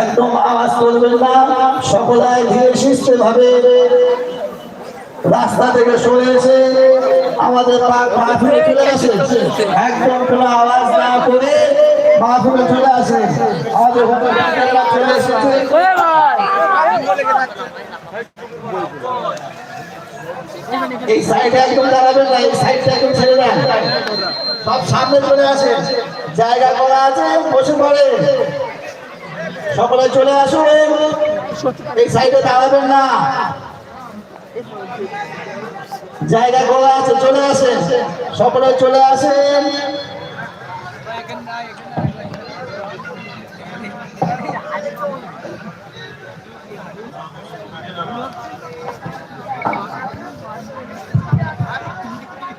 একদম আওয়াজ করবেন না। সকলাই ধীরে সুস্থে ভাবে। রাস্তা থেকে সরে এসে আমাদের মাহফিলে চলে আসে। একদম কোনো আওয়াজ না করে মাহফিলে চলে আসে। আমাদের চলে এসেছে। এই সাইডে একদম দাঁড়াবেন না, এই সাইডটা একদম ছেড়ে দেন। সব সামনে চলে আসে। জায়গা করা আছে, বসে পড়ে। সকলে চলে আসুন। এই সাইডে দাঁড়াবেন না। জায়গা করা আছে চলে আসেন। সকলে চলে আসেন।